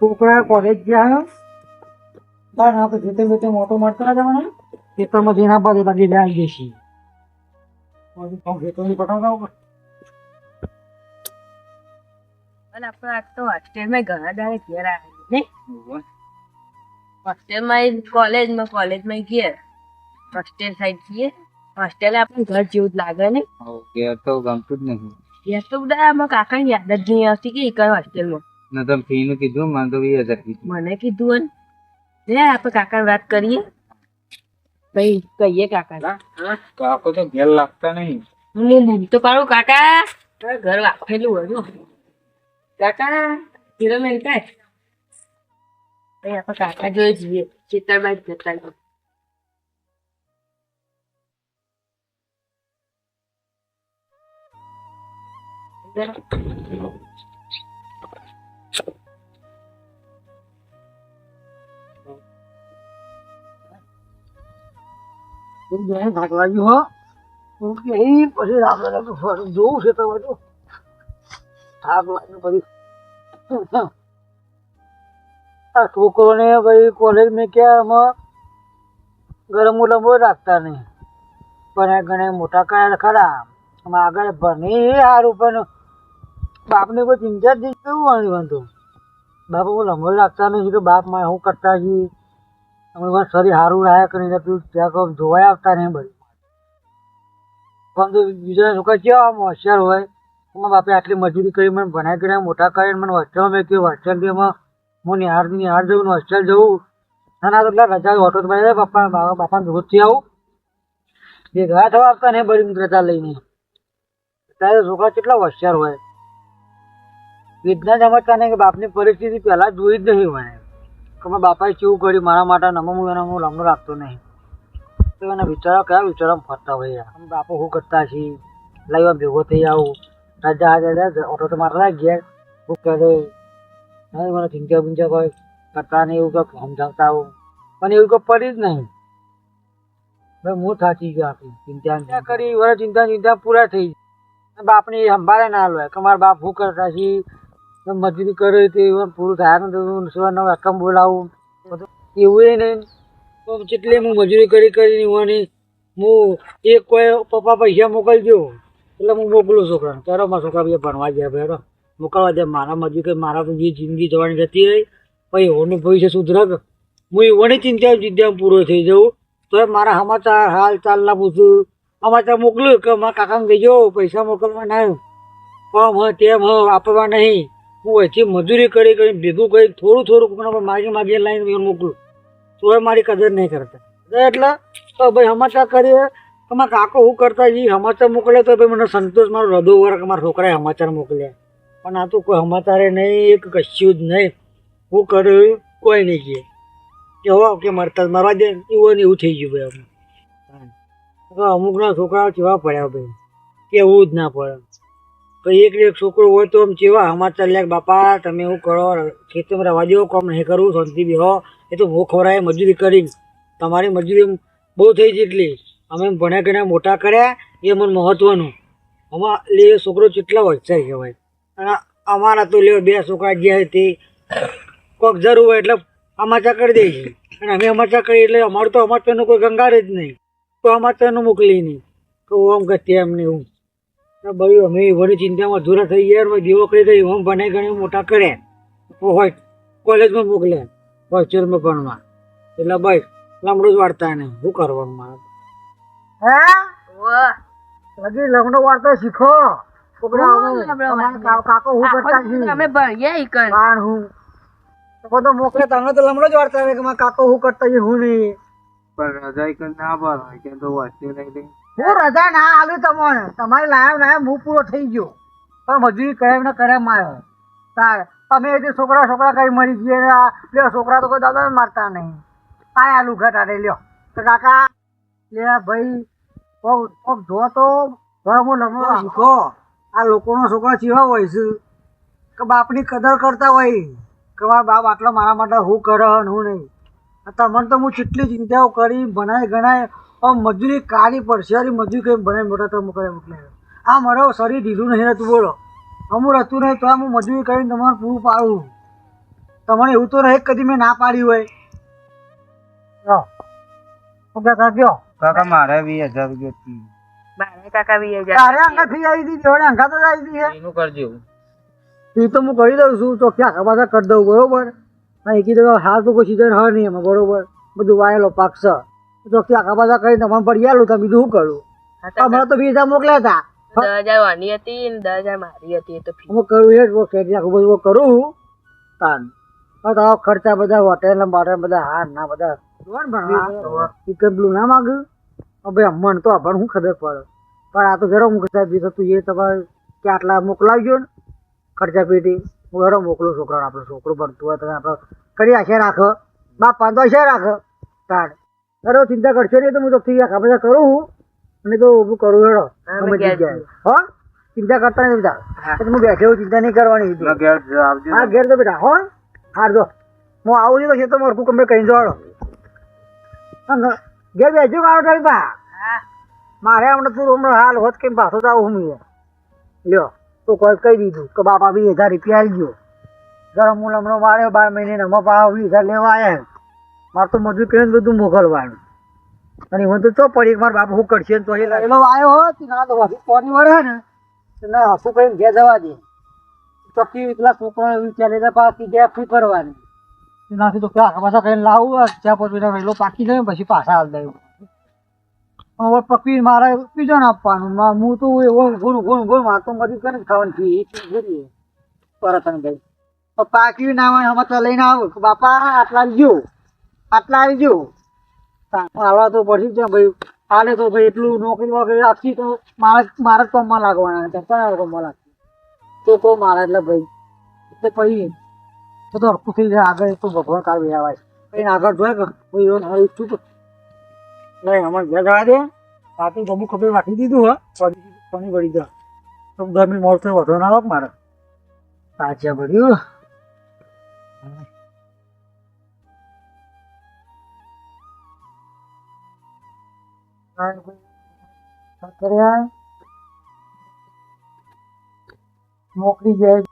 છોકરા કોલેજ ગયા. તાર ના તો જેતે બેતે મોટો મળતા જવાના? ખેતરમાં જઈને આપવા દે બાકી આવી જશે. ખેતરની પટાવ અને આપણે આજ તો હોસ્ટેલમાં ઘણા દાડે ઘેર આવ્યા ને હોસ્ટેલમાં કોલેજમાં કોલેજમાં ઘેર હોસ્ટેલ સાઈડ છીએ હોસ્ટેલ આપણે ઘર જેવું જ લાગે ને. ઘેર તો ગમતું જ નહીં. ઘેર તો બધા આમાં કાકાની યાદ જ નહીં આવતી કે એક હોસ્ટેલમાં ને તમે ફી નું કીધું મને તો વીસ હજાર કીધું. મને કીધું ને લે આપણે કાકા વાત કરીએ. ભાઈ કહીએ કાકા કાકો તો ઘેર લાગતા નહીં. હું બૂમ તો પાડું કાકા. ઘર વાપરેલું હોય કાકા હીરો મેં કાય ભાઈ આપણે કાકા જોઈ જઈએ ચિત્તરબાઈ જતા છે તો. થાક લાગ્યું પછી. છોકરોને ભાઈ કોલેજ મેં ક્યાં આમાં ગરમ લંબો રાખતા નહીં. પણ ઘણા મોટા કયા ખરા. આમાં આગળ ભણી સારું પણ બાપને કોઈ ચિંતા જ નહીં, કેવું વાંધો? બાપ હું લંબો રાખતા નહીં. તો બાપમાં શું કરતા છીએ? અમે શરીર સારું રહ્યા કરીને પેલું ત્યાં કોઈ જોવાય આવતા નહીં બધું. પણ તો બીજા છોકરા કેવા આમ હોશિયાર હોય એમાં બાપે આટલી મજૂરી કરી મને ભણાઈ કરીને મોટા કરીને મને હોસ્ટેલમાં મેં હોસ્ટેલ હોસ્ટેલ એમાં હું નિહાર નિહાર જવું હોસ્ટેલ જવું ના ના, તો રજા હોટલ તો પપ્પા બાપા બાપાને ભેગું થી આવું. એ ગયા થવા આવતા નહીં બધી રજા લઈને. ત્યારે છોકરા કેટલા હોશિયાર હોય. વિજ્ઞાન સમજતા નહીં કે બાપની પરિસ્થિતિ પહેલાં જોઈ જ નહીં હોય. કે મારા બાપાએ કેવું કર્યું? મારા માટે નમો હું એનો હું લમણું રાખતો નહીં. તો એના વિચારો કયા વિચારોમાં ફરતા હોય યાર? બાપુ શું કરતા છીએ? લાવ્યા ભેગો થઈ આવું. રાજા આજે ઓટો તો મારતા ગયા. શું કરે? નહીં મને ચિંતા બિંચા કોઈ કરતા નહીં એવું કંઈક સમજાવતા આવું. પણ એવું કંઈ પડી જ નહીં. ભાઈ હું થાકી ગયો આપી ચિંતા કરી વર ચિંતા ચિંતા પૂરા થઈ. બાપને સંભાળે ના લો. કે મારા બાપ શું કરતા છીએ? મજૂરી કરે તે પૂરું થાય ને સવારનો વાકમ બોલાવું. એવું એ નહીં. તો જેટલી હું મજૂરી કરી કરીને હોવાની હું એક કોઈ પપ્પા પૈસા મોકલજો એટલે હું મોકલું છોકરાને. તારો મારા છોકરા બધા ભણવા ગયા ભાઈ મોકલવા દે મારા મજૂરી કરી, મારા જે જિંદગી જવાની જતી રહી. પછી હોનું ભવિષ્ય સુધરક. હું એવોની ચિંતા ચિંતા પૂરો થઈ જાઉં. તો મારા સમાચાર, હાલ ચાલના પૂછું સમાચાર મોકલું કે મારા કાકાને કહેજો, પૈસા મોકલવા ના હ તેમ હ વાપરવા નહીં. હું અહીંથી મજૂરી કરી કરી ભેગું કરી થોડું થોડું કોકના માગી માગી લાઈને મોકલું. તોય મારી કદર નહીં કરતા. એટલે, તો ભાઈ સમાચાર કરીએ. તો મારા કાકો હું કરતા એ સમાચાર મોકલે તો ભાઈ મને સંતોષ, મારો હૃદય વર્ગ મારા છોકરાએ સમાચાર મોકલ્યા. પણ આ તો કોઈ સમાચારે નહીં, એક કશું જ નહીં. હું કર્યું, કોઈ નહીં કહે. કે હો કે મરતા મરવા દે, એવું ને એવું થઈ ગયું ભાઈ અમે હવે અમુકના છોકરાઓ કેવા પડ્યા ભાઈ. કેવું જ ના પડે. તો એક એક છોકરો હોય તો આમ ચેવા સમાચાર લે બાપા, તમે એવું કરો, ખેતરમાં રવા દો, કામ નહીં કરવું શાંતિ બેહો. એ તો ભૂખ ખવડાય મજૂરી કરી. તમારી મજૂરી બહુ થઈ જેટલી. અમે ભણ્યા ગણ્યા મોટા કર્યા, એ મને મહત્વનું. અમાર લે છોકરો કેટલા હોશિયાર કહેવાય. અને અમારા તો લે બે છોકરા જે તે કોક જરૂર હોય એટલે અમાચા કરી દે છે. અને અમે અમાચા કરીએ એટલે અમારું તો સમાચારનું કોઈ ગંગાર જ નહીં. તો સમાચારનું મોકલી નહીં. તો આમ કે તેમ નહીં તો ભાઈ અમે એવાની ચિંતામાં અધૂરા થઈ ગયા દીવો કરી ગઈ હું ભણે ગણી મોટા કરે. હોય કોલેજમાં મોકલે હોસ્ટેલમાં ભણવા. એટલે ભાઈ લમડું જ વાળતા એને શું કરવાનું મારે? હે? હજી લમડો વાળતા શીખો. કાકો હું કરતા અમે ભણીએ. હું. બધો મોકલે તમને તો લમડો જ વાળતા હોય કે કાકો હું કરતા હું નહીં. પણ રજા કરી ના હોય કે તો વાંચ્યું નહીં હું રજા ના આલું તમને. તમારે લાયા લાયા હું પૂરો થઈ ગયો. પણ મજૂરી કર્યા ને કર્યા માયો તાર, અમે જે છોકરા છોકરા કઈ મરી ગયા ને છોકરા તો કોઈ દાદા મારતા નહીં. આ આલુ ઘટાડે લ્યો. તો કાકા, લે ભાઈ, કોક જો તો હવે હું લમણો શીખો, આ લોકોનો છોકરા ચીવા હોય છે. કે બાપની કદર કરતા હોય. કે મારા બાપ આટલો મારા માટે હું કરે હું નહીં. તમને તો હું કેટલી ચિંતાઓ કરી, ભણાય ગણાય મજૂરી કાઢી પડશે અરે મજૂરી કરી ભણાય મોટા તમે કરે મોકલે. આ મારો શરીર ઢીલું નહીં રહેતું બોલો. અમુક રહેતું નહીં તો આ હું મજૂરી કરીને તમારે પૂરું પાડું. તમારે એવું તો રહે કદી મેં ના પાડી હોય. લો. શું કહેતા કાકા મારે વીસ હજાર રૂપિયા મારે કાકા વીસ હજાર તારે અંગાથી આવી હતી જોડે અંગાત જ આવી હતી એનું કરજો. એ તો હું કરી દઉં છું તો ક્યાં ખબર કરી દઉં બરોબર? હા એ કીધું હાલ તો કોઈ સીઝન હ નહીં એમાં બરોબર? બધું વાયેલો પાક છે. તો બધા ખબર કરી તમને પડી આલું તો બીજું શું કરું? હમણાં તો બીજા મોકલ્યા હતા. દસ હજાર વાની હતી ને દસ હજાર મારી હતી તો હું કરું એ જ ખેતી આખું બધું કરું તાન. પણ તારો ખર્ચા બધા હોટેલ બાટેલ બધા હાર ના બધા. પેલું ના માગ્યું હવે અમને તો પણ શું ખબર પડે? પણ આ તો જરા હું સાહેબ જે એ તમારે કે આટલા મોકલાવજો ને? ખર્ચા પેટી. હું જરા મોકલું છોકરાને આપણો છોકરો ભણતું હોય તમે આપણે કરી આશે રાખો. બાપ પાંચ આશે રાખો. તાણ અરે ચિંતા કરશો નહીં તો હું તો આખા બધા કરું અને તો ઊભું કરું હેડો હા, હો? ચિંતા કરતા નહીં બધા. એટલે હું બેઠો ચિંતા નહીં કરવાની. હા ઘેર તો બેટા હો? હાર જો હું આવું છું તો ખેતર મરકું કમે કહી જોડો ઘેર બેસજો મારો ટાઈમ પા મારે હમણાં તું હમણાં હાલ હોત કેમ પાછો જાવ હું લ્યો તો કોઈ કહી દીધું કે બાપા બી હજાર રૂપિયા આવી ગયો ગરમ હું હમણાં માર્યો બાર મહિને નમો પાવ વીસ હજાર લેવા આવ્યા મારે તો મજૂર કરીને બધું મોકલવાનું અને હું તો ચો પડી? મારા બાપુ હું કરશે તો એ એલો આવ્યો હોત ના તો હસી કોની વળે ને. ના હસું કરીને ઘેર જવા દે. ચોખ્ખી એટલા છોકરા વિચારે હતા પાછી ગયા ફી કરવાની નાથી તો ક્યાં પાછા કઈ લાવું ચા પર બીજા રહેલો પાકી જાય પછી પાછા હાલ દઉં હવે પકવી મારે ને આપવાનું. હું તો એવો ગુણ ગુણ ગુણ માર તો મરી કરીને ખાવાની ફી જોઈએ પરત ભાઈ તો પાકી ના હોય અમે તો લઈને આવું. બાપા, આટલા લીજો આટલા આવી ગયું. આવા તો પછી જ ભાઈ. હાલે તો ભાઈ એટલું નોકરી વોકરી રાખી તો મારા મારા જ કોમમાં લાગવાના છે. કયા કોમમાં લાગશે. તો તો મારા એટલે ભાઈ? એટલે પછી તો તો હરખું થઈ જાય. આગળ તો ભગવાન કાળ આવે પછી આગળ જોઈએ કે ભાઈ એવો ઈચ્છું તો નહીં અમારે ઘેર જવા દે. બાકી ગમું ખબર રાખી દીધું, હો. પછી પાણી વળી દો તો ગરમી મોડ વધો ના આવે મારે. સાચા ભર્યું નોકરી જાય.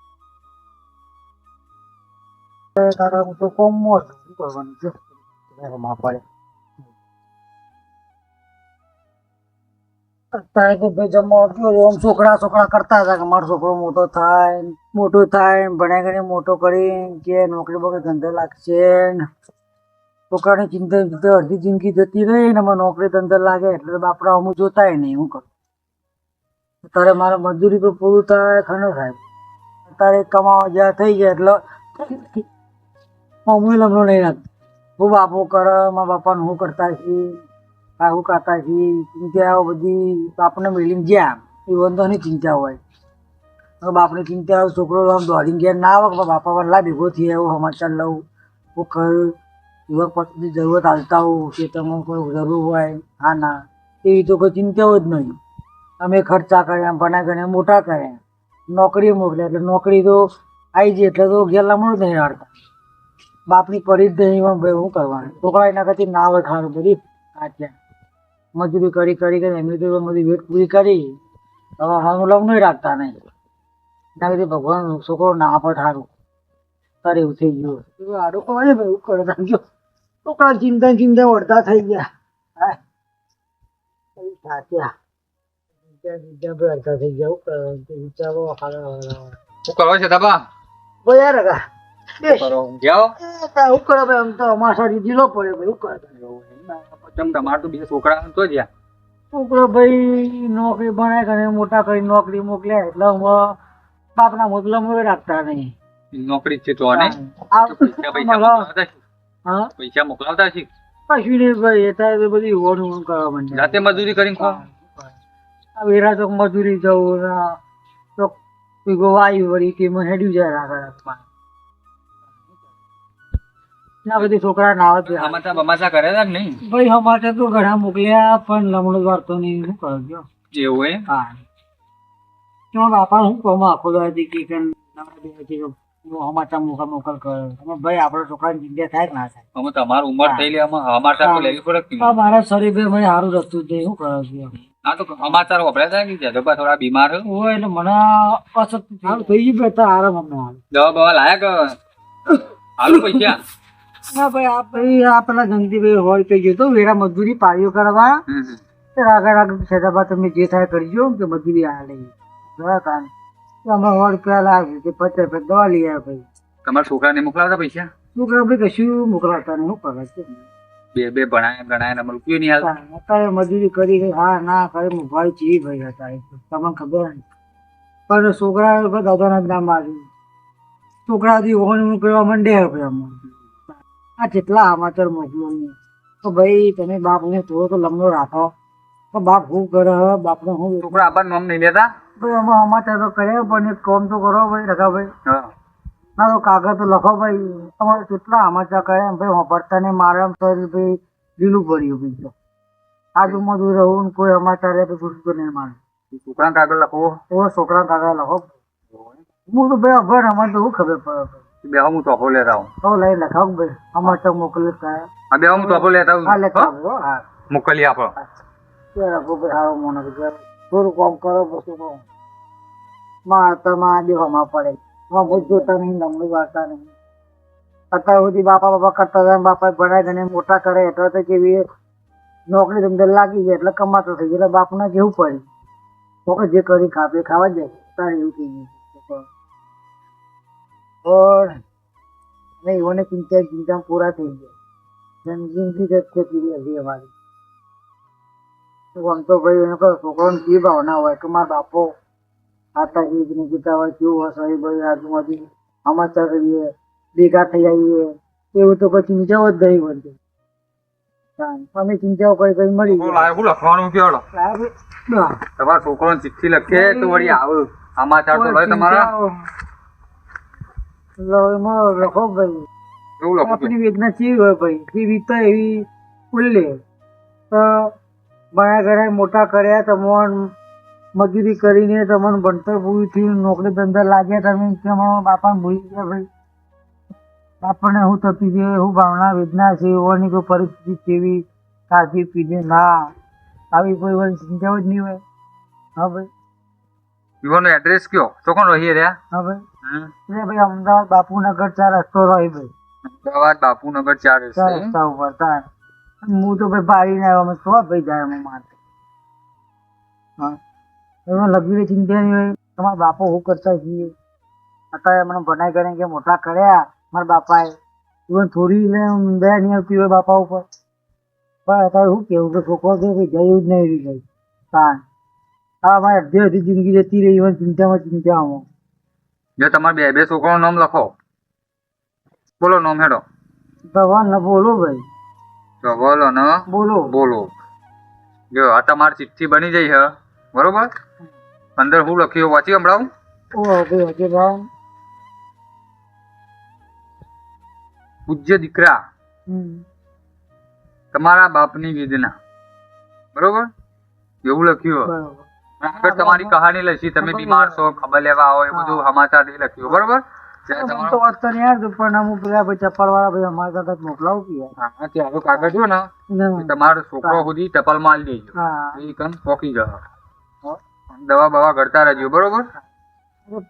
છોકરા છોકરા કરતા હતા કે મારો છોકરો મોટો થાય મોટો થાય ભણ્યા કરીને મોટો કરી કે નોકરી બોકરી ધંધો લાગશે છોકરાની ચિંતા ચિંતા અડધી જિંદગી જતી રહી ને મને નોકરી ધંધા લાગે એટલે બાપરા હું જોતાય નહીં, હું કરું. અત્યારે મારે મજૂરી તો પૂરું થાય ખરો સાહેબ. અત્યારે કમાવા જ્યાં થઈ જાય એટલે હું લમણો નહીં નાખતો હું બાપો કરે, મારા બાપાને હું કરતા છીએ, આવું કરતા છીએ, ચિંતા બધી, બાપને મેળીને જ્યાં એ વાંધોની ચિંતા હોય. બાપની ચિંતા આવે છોકરો આમ દોડીને ગયા ના આવે, બાપા વલ્લા ભેગો થઈ આવ્યો સમાચાર લઉં, હું કરું. યુવક પત્ની જરૂરત હાલતા હોઉં, ખેતરમાં કોઈ જરૂર હોય, હા એવી તો કોઈ ચિંતાઓ જ નહીં. અમે ખર્ચા કર્યા ભણા કર્યા મોટા કર્યા. નોકરી મોકલ્યા એટલે નોકરી તો આવી જાય એટલે તો ગેરલામણ નહીં હાડતા બાપની પડી જ નહીં શું કરવાનું? છોકરા એના કરતી ના હોય ખાવાનું બધી. કાચ્યા મજૂરી કરી કરી કરી, એમની તો બધી વેટ પૂરી કરી. હવે હાનું લગ્ન રાખતા નહીં. એના કરતી ભગવાન, છોકરો ના પણ સારું તારે એવું થઈ ગયું હારું કહેવાય ભાઈ, એવું કરે છોકરા ચિંતા ચિંતા વળતા થઈ ગયા. સાચા. ચિંતા ચિંતા ભાઈ અડધા થઈ ગયા. શું વિચારો શું કરો છે દાબા? ભાઈ યાર કા બેસ. કરો? જાઓ એ કાંઈ શું કરે ભાઈ? આમ તો અમારા જીલો પડે ભાઈ. શું કરે? ચમ તમારે તો બે છોકરા છોકરો ભાઈ નોકરી ભણાય કરે મોટા કરી નોકરી મોકલ્યા. એટલે બાપના મોકલા રાખતા નહીં. નોકરી છે તો હા? પૈસા મોકલાવતા છે કશું નહીં ભાઈ એ તો બધી હોડ હોડ કરવા માંડે જાતે મજૂરી કરીને ખો. આ વેરા તો મજૂરી જવું ના તો પીગો વાયુ વળી કે મને હેડ્યું જાય રાખા રાખવા. ના બધી છોકરા ના આવે છે. બમાસા કરે છે નહીં? ભાઈ અમારે તો ઘણા મોકલ્યા પણ લમણો વાર્તો નહીં શું કરો ગયો એવું એમ? હા. તમારા બાપા હું કહું આખો દાદી કે કે બે હતી સમાચાર મોકલ મોકલ કરે. અમે ભાઈ આપણા છોકરાની ચિંતા થાય ના થાય? અમે તમારી ઉંમર થઈ લે અમે સમાચાર તો લેવી પડે કે મારા શરીર બે મને સારું રસ્તું છે શું કરો છો હા તો સમાચાર વપરાય થાય કે જગપા થોડા બીમાર હોય. એટલે મને અસત સારું થઈ ગયું બેટા આરામ અમને હાલ. દવા બવા લાયા કે? હાલો પૈસા હા ભાઈ આ ભાઈ આ પેલા જંગતીભાઈ હોય તો ગયો તો વેરા મજૂરી પાળીઓ કરવા આગળ આગળ છેડાબા તમે જે થાય કરજો કે મજૂરી આ લઈ. તાન. તો અમે સો રૂપિયા લાવ્યું પચાસ રૂપિયા દવા લઈ આવ્યા ભાઈ. તમારા છોકરાને મોકલાવતા પૈસા? છોકરા ભાઈ કશું મોકલાવતા નહીં કરે છે. બે બે ભણાય ગણાય ને નહીં હાલ? અત્યારે મજૂરી કરી હા ના કરે મોબાઈલ ચી ભાઈ હતા તો તમને ખબર પણ છોકરા ભાઈ દાદાના જ નામ આવ્યું. છોકરા ઓન કરવા માંડે હે ભાઈ અમને આ જેટલા સમાચાર મોકલો ને તો ભાઈ તમે બાપને થોડો તો લંબો રાખો. તો બાપ શું કરે હે બાપને શું છોકરા આપણને નામ નહીં લેતા? ભાઈ અમે સમાચાર તો કર્યા પણ એક કામ તો કરો ભાઈ રઘાભાઈ. ના તો કાગળ તો લખો ભાઈ. તમારે કેટલા સમાચાર કર્યા ભાઈ? વાપરતા ને મારા શરીર ભાઈ લીલું પડ્યું બીજું તો. આજુબાજુ રહું ને કોઈ સમાચાર એ તો નહીં મારે. છોકરા કાગળ લખો એવો છોકરા કાગળ લખો. હું તો ભાઈ અભર અમારે તો ખબર પડે બે હું તોફો લેતા હું તો લઈ લખાવ ભાઈ. સમાચાર મોકલી થાય આ બે હું તોફો લેતા હા હું. મોકલી આપો. રાખો ભાઈ સારો મને. થોડું કોમ કરો પછી કહું માં તો માં દેવામાં પડે. હું બધું જોતા નહીં લંબી વાર્તા નહીં. અત્યાર સુધી બાપા બાપા કરતા હતા બાપા ભણાય ગણે મોટા કરે, એટલે તો કેવી નોકરી ધંધે લાગી જાય એટલે કમાતો થઈ ગયો, એટલે બાપને કેવું પડ્યું? તો જે કરી ખાપે ખાવા જાય. તારે એવું થઈ ગયું. પણ ને એઓને ચિંતા ચિંતા પૂરા થઈ ગયા જિંદગી જ હતી અમારી. આમ તો ભાઈ એને કહો છોકરાને કેવી ભાવના હોય કે મારા બાપો આતા ગીત ને ગીતા હોય કેવું હશે ભાઈ આજુબાજુ સમાચાર કરીએ ભેગા થઈ આવીએ એવું તો કોઈ ચિંતાઓ જ નહીં બનતી અમે ચિંતાઓ કરી કરી મળી શું લખવાનું ગયા તમારા છોકરો ચિઠ્ઠી લખે તો વળી આવું. સમાચાર તો લય તમારા. લખો ભાઈ આપણી વેદના કેવી હોય ભાઈ? જે વીતો એવી ઉલ્લે તો ભણ્યા ગણ્યા મોટા કર્યા તમોન મજૂરી કરીને તમને ભણતર પૂરું થયું નોકરી ધંધા લાગ્યા. તમે તેમાં બાપાને ભૂલી ગયા ભાઈ. બાપાને હું તપી ગયો હું ભાવના વેદના છે એવાની કોઈ પરિસ્થિતિ કેવી કાઢી પીધી ના. આવી કોઈ વાર ચિંતાઓ જ નહીં હોય. હા ભાઈ. યુવાનો એડ્રેસ કયો? તો કોણ રહીએ રહ્યા? હા ભાઈ. એટલે ભાઈ અમદાવાદ બાપુનગર ચાર રસ્તો રહી ભાઈ. અમદાવાદ બાપુનગર ચાર રસ્તા. ઉપર તાર હું તો ભાઈ પાડીને આવ્યો અમે સો ભાઈ જાય અમે મારે હા. એમાં લગી ચિંતા નહીં હોય. તમારા બાપો હું કરતા છીએ? અત્યારે મને ભણાઈ કરીને કે મોટા કર્યા મારા બાપાએ. ઇવન થોડી દયા નહીં આવતી હોય બાપા ઉપર. પણ અત્યારે શું કેવું કે છોકરો છે ભાઈ જયું જ નહીં રહી જાય કારણ હા અમારી અડધી અડધી જિંદગી જતી રહી ઇવન ચિંતામાં ચિંતામાં. જો તમારે બે બે છોકરાનું નામ લખો. બોલો નામ હેડો. ભગવાન ન બોલો ભાઈ. તો બોલો ને? બોલો. બોલો. જો આ તમારી ચિઠ્ઠી બની જઈ છે બરોબર? અંદર હું લખ્યું વાંચી ભાઈ પૂજ્ય દીકરા તમારા બાપની વેદના બરોબર? એવું લખ્યું. આગળ તમારી કહાની લખી તમે બીમાર છો ખબર લેવા આવો એ બધું સમાચાર લખ્યું. બરોબર? તો વાત તો યાર પણ પેલા ભાઈ ચપ્પલ વાળા ભાઈ અમારે ત્યાં મોકલાવું કે હા ત્યાં આગળ કાગળ જો ને તમારો છોકરો સુધી ટપાલ માલ દેજો. એ કન પોકી જશે દવા બવા કરતા રહેજો બરોબર?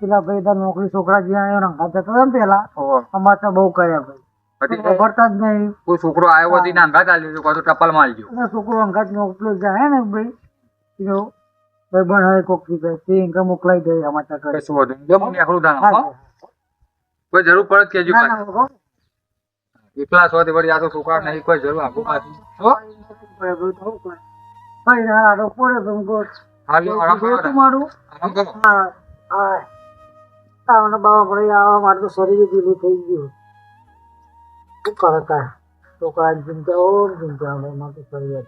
પેલા ભાઈ તાર નોકરી છોકરા જ્યાં આવ્યો રંગા જતો હતો ને પેલા અમારે તો બહુ કર્યા ભાઈ. પછી ખબરતા જ નહીં. કોઈ છોકરો આવ્યો હોય તો એને અંગાત તો ટપાલ માલજો એટલે છોકરો અંગાત નોકરી જાય ને ભાઈ. એનો ભાઈ ભણ કોકથી કહે તે મોકલાઈ દે સમાચાર કરે શું નહીં. જો મને હા, હો. કોઈ જરૂર પડે હો. એકલા છો તે વળી આ તો છોકરા નહીં કોઈ જરૂર આપો પાછી. હો? ભાઈ ના આ હું કહું, હાલ આરામ કરો. તમારું આરામ કરો. હા હા. આવવાના બાવા પડે આવા મારે તો શરીર ઢીલું થઈ ગયું. શું કરે કા છોકરા ચિંતા ઓર ચિંતા હવે મારે શરીર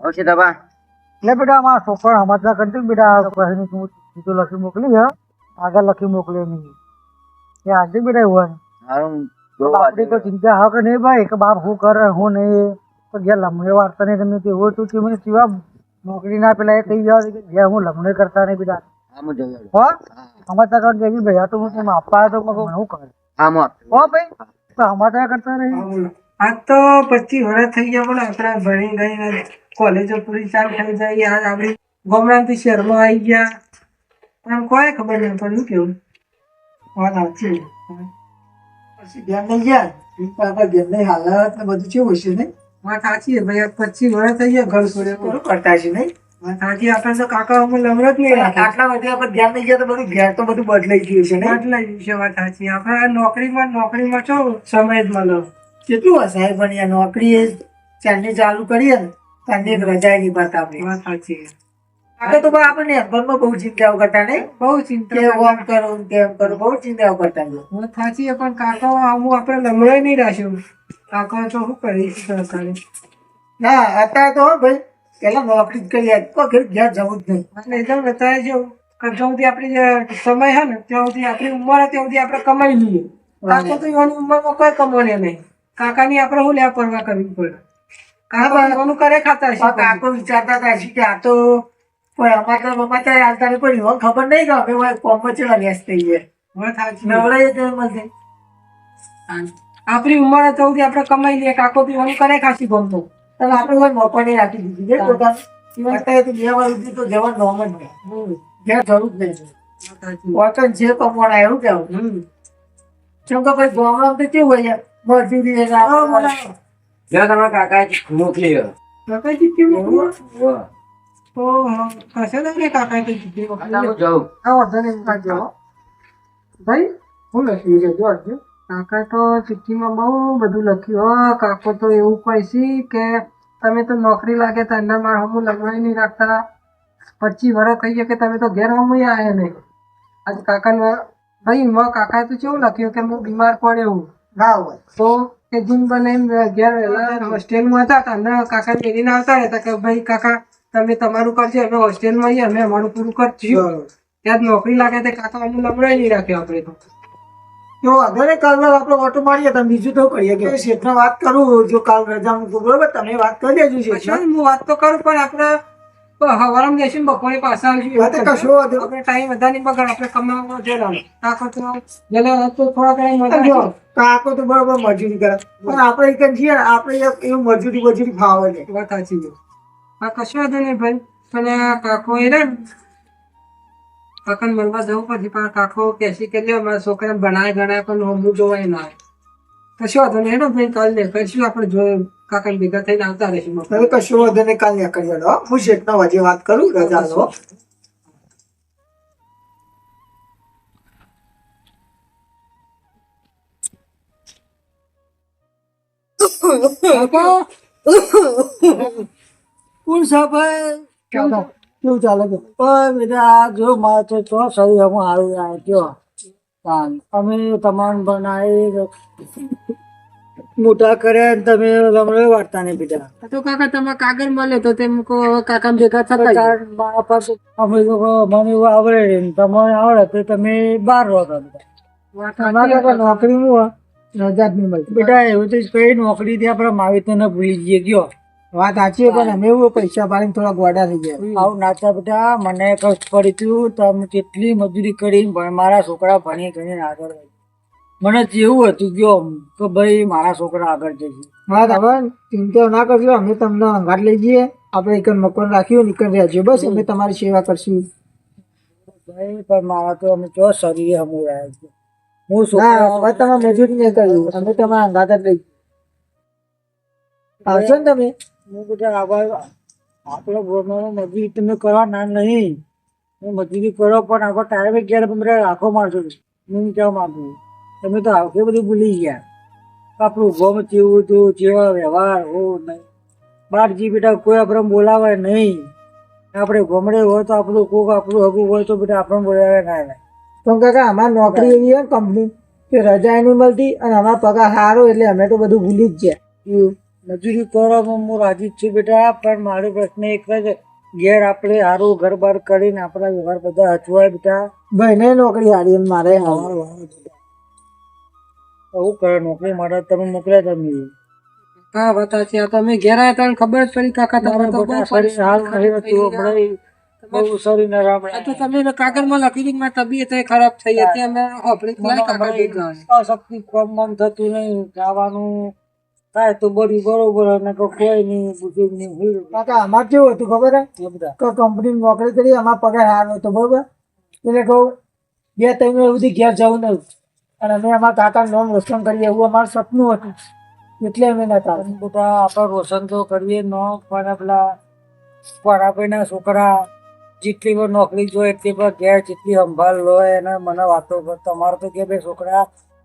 ઓછી દબા એટલે બેટા અમારા છોકરા સમાચાર કરતી કે બેટા આ હું સીધું લખી મોકલી હ? આગળ લખી મોકલી નહીં. એ આજે બેટા એવું આપણી કોઈ ચિંતા હા કે નહીં ભાઈ કે બાપ હું કરે હું નહીં. તો ગયા લમણે વાર્તા નહીં તમે તે એવું તું કે મને સિવા નોકરી ના પેલા એ કહી જાવ કે જ્યાં હું લમણે કરતા નહીં બેટા. આમ જવું હો? સમાચાર કરવા કે ભાઈ આ તો હું તમે આપવા તો હું કરે. આમ હો ભાઈ તો અમારા કરતા નહીં. આજ તો પચીસ વર્ષ થઈ ગયા પણ આપણે ભણી ગઈને કોલેજો પૂરી ચાલુ થઈ જાય. આજ આપણે ગામડાથી શહેરમાં આવી ગયા. આમ કોઈ ખબર નહીં પડ્યું કેવું? વાત સાચી પછી બેન નહીં ગયા? પાપા બેન નહીં હાલત ને બધું કેવું હશે ને વાત સાચી ભાઈ પચીસ વર્ષ થઈ ગયા ઘર છોડે પૂરું કરતા છે નહીં? સાચી આપણે તો કાકા અમે લમણો જ નહીં આટલા બધે આપણે ધ્યાન નહીં ગયા તો બધું ઘેર તો બધું બદલાઈ ગયું છે ને છે વાત સાચી આપણે નોકરીમાં નોકરીમાં છો સમય જ મળો કેટલું હશે સાહેબ પણ નોકરી એ ચાલની ચાલુ કરીએ ને. એક રજા નહીં પાતા આપણે વાત સાચી આગળ તો આપણને આપણે એમ્પલમાં બહુ ચિંતાઓ કરતા નહીં? બહુ ચિંતા આમ કરો ને તેમ કરો બહુ ચિંતાઓ કરતા હું સાચી પણ કાકા આવું આપણે લમણો નહીં રાખ્યું કાકા તો શું કરી સરકારે ના અત્યારે તો હો ભાઈ પેલા નોકરી જ કરી તો ઘેર ઘેર જવું જ નહીં. એટલે એકદમ અત્યારે જો જ્યાં સુધી આપણી જે સમય હે ને ત્યાં સુધી આપણી ઉંમર છે ત્યાં સુધી આપણે કમાઈ લઈએ. કાકા તો એવાની ઉંમરમાં કોઈ કમાણે નહીં. કાકાની આપણે શું લેવા પરવા કરવી પડે? એવાનું કરે ખાતા પણ છે કાકો વિચારતા હતા કે આ તો કોઈ અમારે તો અમારે ત્યાં હાલતા નહીં પડી હવે ખબર નહીં કે અમે ભાઈ કોમમાં ચેલા વ્યસ્ત થઈ ગયા વાત તો મળશે આપણી ઉંમર ત્યાં આપણે કમાઈ લઈએ કાકો બી એવાનું કરે ખાસી ગમતો તમે આપણે કોઈ મોકો નહીં રાખી દીધી છે પોતાનું. અત્યારે તો બે વાર સુધી તો જવાનું નોમ જ નહીં. જ વતન છે કમાણા એવું કેવું કેમ કે ભાઈ ગામડામાં તો કેવું હોય મજૂરી એને કાકા મોકલી કાકાજી? તો કશે જાઉં. આ વાંધો નહીં ભાઈ હું લખ્યું છે જો. કાકા તો ચિઠ્ઠીમાં બહુ બધું લખ્યું. હો કાકો તો એવું કહે છે કે તમે તો નોકરી લાગે તો અંદર મારા હમું લગવાઈ નહીં રાખતા. પચીસ વર્ષ થઈ ગયા કે તમે તો ઘેર હમું આવ્યા નહીં. આજ કાકાને ભાઈ કાકાએ તો કેવું લખ્યું કે હું બીમાર પડ્યો ના હોય. તો કે બનાવીને ઘેર હોસ્ટેલમાં હતા તો અંદર કાકા મેળીને આવતા રહેતા કે ભાઈ કાકા તમે તમારું કરજો અમે હોસ્ટેલમાં આવીએ અમે અમારું પૂરું કરશું. ત્યાં નોકરી લાગે તે કાકા અમને લમડાઈ નહીં રાખ્યો આપણે તો. તો નહીં કાલ આપણે ઓટો મારીએ તમે બીજું તો કરીએ કે શેઠને વાત કરું જો કાલ રજા મૂકું બરોબર તમે વાત કરી દેજો શેઠને. હું વાત તો કરું પણ આપણે હવારામાં જઈશું બપોરે પાછા આવીશું કશો આપણે ટાઈમ બધા નહીં બગાડ આપણે કમાવા જવાનું કાકો તો જેને તો થોડા ઘણા જો કાકો તો બરોબર મજૂરી કરે. પણ આપણે એક છીએ આપણે એવું મજૂરી મજૂરી ખાવા છે વાત સાચી છે. હા કશું વાંધો નહીં ભાઈ. પણ કાકો એ ને કાકાને મળવા જવું પછી પણ કાકો કેસી કે લ્યો મારા છોકરાને ભણાય ગણાય પણ હું જોવાય ના. કશું વાંધો નહીં હેડો ભાઈ કાલ ને કશું આપણે જોયું કાકાને ભેગા થઈને આવતા રહીશું હવે કશો વાંધો નહીં કાલ હું. વાત કરું રજા લો. કોણ સાહેબ કેવું ચાલે બેટા જો મારે તો શરીર અમે હારું કયો અમે તમામ બનાવી મોટા કર્યા તમે અમને વાર્તા નહીં પીધા. તો કાકા તમે કાગળ મળે તો તેમ કાકા ભેગા થતા મારા પાસે અમે લોકો મમ્મી આવડે તમારે આવડે તો તમે બાર સાચી. તો નોકરી રજા જ નહીં મળતી. બેટા એવું તો કઈ નોકરી થી આપણે માવિતને ભૂલી જઈએ ગયો. વાત સાચી પણ અમે એવું પૈસા પાડીને થોડા ગોડા થઈ ગયા. આવું નાતા બધા મને કષ્ટ પડી તું તમે કેટલી મજૂરી કરી મારા છોકરા ભણી ગણીને આગળ. મને જેવું હતું ગયો કે ભાઈ મારા છોકરા આગળ જશે. હા હવે ચિંતા ના કરજો અમે તમને અંગાટ લઈ જઈએ. આપણે એક મકાન રાખ્યું નીકળ રહેજો બસ અમે તમારી સેવા કરશું. ભાઈ પણ મારા તો અમે જો શરીર હમું રહ્યા છે. હું છોકરા હવે તમે મજૂરી નહીં કર્યું અમે તમારા અંગાત જ લઈ આવશો ને તમે? હું બધા આભાર આપણો ગોળનો મજૂરી તમે કરવા ના નહીં. હું મજૂરી કરો, પણ આખો ટાઈમ ગયા મને આખો મારશો હું કહેવા માંગુ. તમે તો આવકે બધું ભૂલી ગયા. આપણું ગમ કેવું હતું, જેવા વ્યવહાર, હો, નહીં. બાર જી બેટા, કોઈ આપણે બોલાવે નહીં. આપણે ગમડે હોય તો આપણું કોક આપણું હગું હોય તો બેટા આપણે બોલાવે ના આવે. તો કાકા, આમાં નોકરી એવી હોય કંપની કે રજા નહીં મળતી અને અમારા પગાર સારો એટલે અમે તો બધું ભૂલી જ ગયા. મજૂરી કરવામાં હું રાજી જ છું બેટા પણ મારો પ્રશ્ન એક જ ઘેર આપણે સારું ઘર બાર કરીને આપણા વ્યવહાર બધા હચવાય બેટા. બહેને નોકરી હારી મારે આવું કરે નોકરી માટે તમે મોકલ્યા તમે હા બતા છે તમે ઘેર આવ્યા તા ખબર જ પડી કાકા તમારે શરીર હાલ ખરી હતું હમણાં બહુ તો તમે કાગળમાં લખી દીધું મારી તબિયત ખરાબ થઈ હતી. અમે કોમ થતું નહીં. જવાનું થાય તો બધું બરોબર અને તો કોઈ નહીં બુદ્ધિ નહીં કાકા અમારે કેવું હતું ખબર કે કંપની નોકરી કરી અમારા પગાર સારો હતો બરોબર? એટલે કહું બે ત્રણ સુધી ઘેર જવું નહીં. અને અમે અમારા કાકા નામ રોશન કરીએ એવું અમારું સપનું હતું. એટલે અમે નતા બધા આપણે રોશન તો કરીએ ન પણ પેલા પરાભાઈના છોકરા જેટલી વાર નોકરી જોઈએ એટલી વાર ઘેર જેટલી સંભાળ લો એને મને વાતો કર. તમારે તો કે બે છોકરા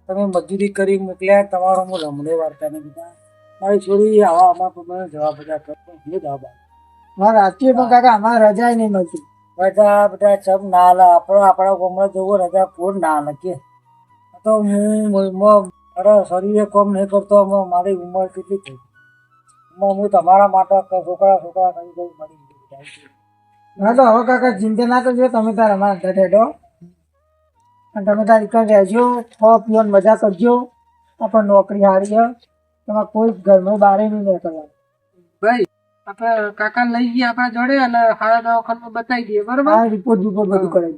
તમે મજૂરી કરી મોકલ્યા તમારો હું લમડે વાર્તા નહીં બધા મારી છોડી આવા અમારા પ્રમાણે જવાબ બધા કરતો જવાબ મારા રાજકીય પણ કાકા અમારે રજા નહીં મળતી. બધા બધા ચમ ના હાલે આપણો આપણા ગામમાં જોવો રજા કોણ ના હાલે તો હું મારા શરીરે કોમ નહીં કરતો મારી ઉંમર કેટલી થઈ હું તમારા માટે છોકરા છોકરા કરી દઉં મળી ના તો હવે કાકા ચિંતા ના કરજો. તમે તાર અમારા ઘરે અને તમે તાર રહેજો ખો પીઓને મજા કરજો. આપણને નોકરી હારી તમારે કોઈ ઘરમાં બહાર નહીં નીકળવાનું ભાઈ આપણે કાકા લઈ ગયા આપણા જોડે અને હારા દવાખાનામાં બતાવી દઈએ બરોબર? હા રિપોર્ટ રિપોર્ટ બધું કરાવી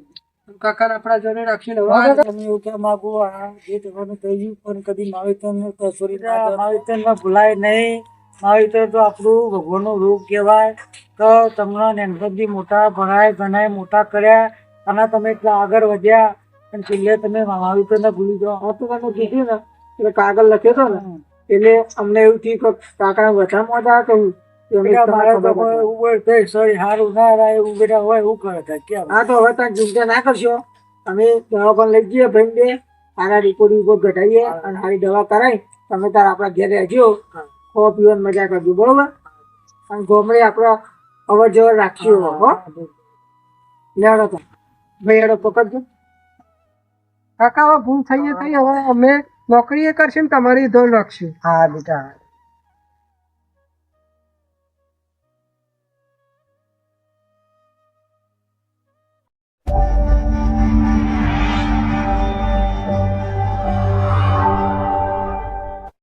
કાકા આપણા જોડે રાખીને તમે એવું કહેવા માંગુ? આ જે તમારે કહ્યું પણ કદી માવેતરને કસોરી માવેતરમાં ભૂલાય નહીં. માવેતર તો આપણું ભગવાનનું રૂપ કહેવાય. તો તમને નેનપણથી મોટા ભણાય ભણાય મોટા કર્યા. અને તમે એટલા આગળ વધ્યા. અને છેલ્લે તમે માવેતરને ભૂલી જાઓ. હા તો તમે કીધું ને એટલે કાગળ લખ્યો હતો ને. એટલે અમને એવું થયું કે કાકા વધારે મોટા કહ્યું બેટા, મારે તમારે તો ખબર કોઈ એવું હોય તોય સોરી સારું ના રહે એવું બેટા હોય એવું કરે છે કેમ? હા તો હવે ચિંતા ના કરશો. અમે લઈ જઈએ ભાઈ બે. સારા રિપોર્ટ રિપોર્ટ ઘટાડીએ અને સારી દવા કરાવી તમે તાર આપણા ઘેર રહેજો. ખાવા પીવાની મજા કરજો બરોબર? અને ગોમડે આપણે અવર જવર રાખશું હો. લેવડો તો. ભાઈ એડો પકડજો. કાકા ભૂલ થઈ થઈ હવે અમે નોકરી એ કરશે ને તમારી ધોન રાખશે હા બેટા